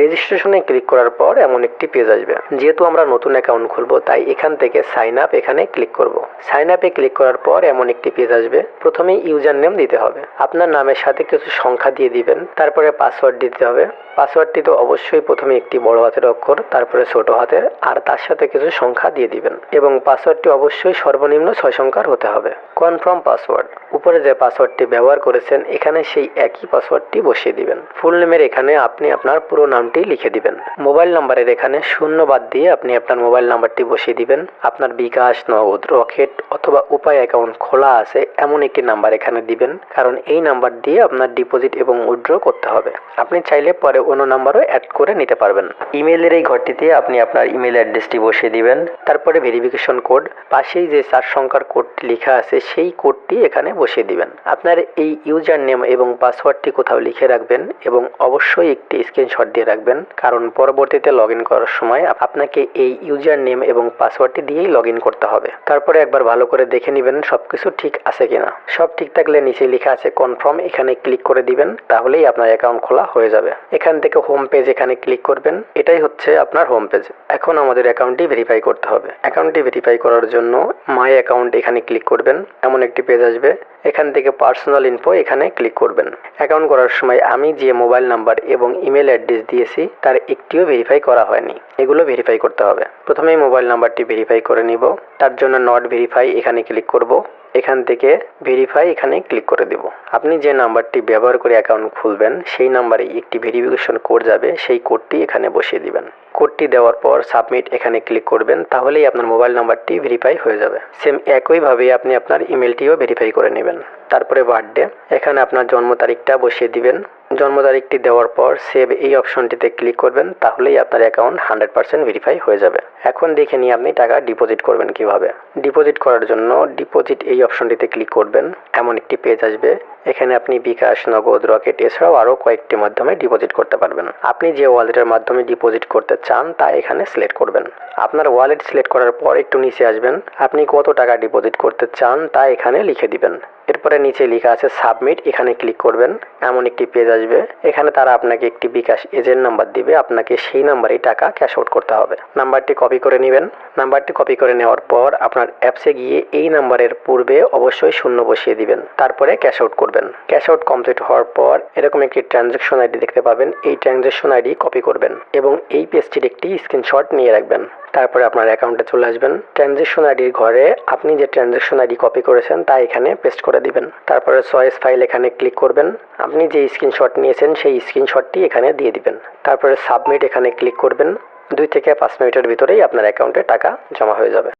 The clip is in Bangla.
রেজিস্ট্রেশনে ক্লিক করার পর এমন একটি পেজ আসবে। যেহেতু আমরা নতুন অ্যাকাউন্ট খুলবো, তাই এখান থেকে সাইন আপ এখানে ক্লিক করব। সাইন আপে ক্লিক করার পর এমন একটি পেজ আসবে। প্রথমেই ইউজার নেম দিতে হবে। আপনার নামের সাথে কিছু সংখ্যা দিয়ে দিবেন। তারপরে পাসওয়ার্ড দিতে হবে। পাসওয়ার্ডটি তো অবশ্যই প্রথমে একটি বড় হাতের অক্ষর, তারপরে ছোট হাতের, আর তার সাথে কিছু সংখ্যা দিয়ে দিবেন। এবং পাসওয়ার্ডটি অবশ্যই সর্বনিম্ন ছয় সংখ্যার হতে হবে। কনফার্ম পাসওয়ার্ড উপরে যে পাসওয়ার্ডটি ব্যবহার করেছেন, এখানে সেই একই পাসওয়ার্ডটি বসিয়ে দিবেন। ফুল নেমের এখানে আপনি আপনার পুরো নামটি লিখে দিবেন। মোবাইল নাম্বারের এখানে শূন্য বাদ দিয়ে আপনি আপনার মোবাইল নাম্বারটি বসিয়ে দিবেন। আপনার বিকাশ, নগদ, রকেট অথবা উপায় অ্যাকাউন্ট খোলা আছে এমন একটি নাম্বার এখানে দিবেন, কারণ এই নাম্বার দিয়ে আপনার ডিপোজিট এবং উইথড্র করতে হবে। আপনি চাইলে পরে অন্য নাম্বারও অ্যাড করে নিতে পারবেন। ইমেলের এই ঘরটিতে আপনি আপনার ইমেল অ্যাড্রেসটি বসিয়ে দিবেন। তারপরে ভেরিফিকেশন কোড, পাশেই যে চার সংখ্যার কোডটি লেখা আছে সেই কোডটি এখানে বসিয়ে দিবেন। আপনার এই ইউজার নেম এবং পাসওয়ার্ডটি কোথাও লিখে রাখবেন এবং অবশ্যই একটি স্ক্রিনশট দিয়ে রাখবেন। কারণ পরবর্তীতে লগ ইন করার সময় আপনাকে এই ইউজার নেম এবং পাসওয়ার্ডটি দিয়েই লগ ইন করতে হবে। তারপরে একবার ভালো করে দেখে নেবেন সবকিছু ঠিক আছে কিনা। সব ঠিক থাকলে নিচে লেখা আছে কনফার্ম এখানে ক্লিক করে দিবেন, তাহলেই আপনার অ্যাকাউন্ট খোলা হয়ে যাবে। এখান থেকে হোম পেজ এখানে ক্লিক করবেন, এটাই হচ্ছে আপনার হোম পেজ এখন আমাদের অ্যাকাউন্টটি ভেরিফাই করতে হবে। অ্যাকাউন্টটি ভেরিফাই করার জন্য মাই অ্যাকাউন্ট এখানে ক্লিক করবেন, এমন একটি পেজ আসবে। এখান থেকে পার্সোনাল ইনফো এখানে ক্লিক করবেন। অ্যাকাউন্ট করার সময় আমি যে মোবাইল নাম্বার এবং ইমেল অ্যাড্রেস দিয়েছি, তার একটিও ভেরিফাই করা হয়নি। এগুলো ভেরিফাই করতে হবে। প্রথমেই মোবাইল নাম্বারটি ভেরিফাই করে নিব। তার জন্য নট ভেরিফাই এখানে ক্লিক করব। এখান থেকে ভেরিফাই এখানে ক্লিক করে দেব। আপনি যে নাম্বারটি ব্যবহার করে অ্যাকাউন্ট খুলবেন, সেই নাম্বারে একটি ভেরিফিকেশন কোড যাবে, সেই কোডটি এখানে বসিয়ে দিবেন। কোডটি দেওয়ার পর সাবমিট এখানে ক্লিক করবেন, তাহলেই আপনার মোবাইল নাম্বারটি ভেরিফাই হয়ে যাবে। সেম একইভাবে আপনি আপনার ইমেলটিও ভেরিফাই করে নেবেন। তারপরে বার্থডে এখানে আপনার জন্ম তারিখটা বসিয়ে দিবেন। জন্ম তারিখটি দেওয়ার পর সেভ এই অপশনটিতে ক্লিক করবেন, তাহলেই আপনার অ্যাকাউন্ট হান্ড্রেড পার্সেন্ট ভেরিফাই হয়ে যাবে। এখন দেখে নিয়ে আপনি টাকা ডিপোজিট করবেন কীভাবে? ডিপোজিট করার জন্য ডিপোজিট এই অপশনটিতে ক্লিক করবেন, এমন একটি পেজ আসবে। এখানে আপনি বিকাশ, নগদ, রকেট এছাড়াও আরও কয়েকটি মাধ্যমে ডিপোজিট করতে পারবেন। আপনি যে ওয়ালেটের মাধ্যমে ডিপোজিট করতে চান, তা এখানে সিলেক্ট করবেন। আপনার ওয়ালেট সিলেক্ট করার পর একটু নিচে আসবেন। আপনি কত টাকা ডিপোজিট করতে চান, তা এখানে লিখে দিবেন। এরপরে নিচে লেখা আছে সাবমিট, এখানে ক্লিক করবেন, এমন একটি পেজ আসবে। এখানে তারা আপনাকে একটি বিকাশ এজেন্ট নাম্বার দিবে, আপনাকে সেই নাম্বারেই টাকা ক্যাশ আউট করতে হবে। নাম্বারটি কপি করে নেবেন। নাম্বারটি কপি করে নেওয়ার পর আপনার অ্যাপসে গিয়ে এই নাম্বারের পূর্বে অবশ্যই শূন্য বসিয়ে দিবেন, তারপরে ক্যাশ আউট করবেন। ক্যাশ আউট কমপ্লিট হওয়ার পর এরকম একটি ট্রানজ্যাকশন আইডি দেখতে পাবেন। এই ট্রানজ্যাকশন আইডি কপি করবেন এবং এই পেজটির একটি স্ক্রিনশট নিয়ে রাখবেন। তারপরে আপনার অ্যাকাউন্টে চলে আসবেন। ট্রানজেকশন আইডির ঘরে আপনি যে ট্রানজেকশন আইডি কপি করেছেন, তা এখানে পেস্ট করে দিবেন। তারপরে চয়েস ফাইল এখানে ক্লিক করবেন। আপনি যে স্ক্রিনশট নিয়েছেন, সেই স্ক্রিনশটটি এখানে দিয়ে দিবেন। তারপরে সাবমিট এখানে ক্লিক করবেন। দুই থেকে পাঁচ মিনিটের ভিতরেই আপনার অ্যাকাউন্টে টাকা জমা হয়ে যাবে।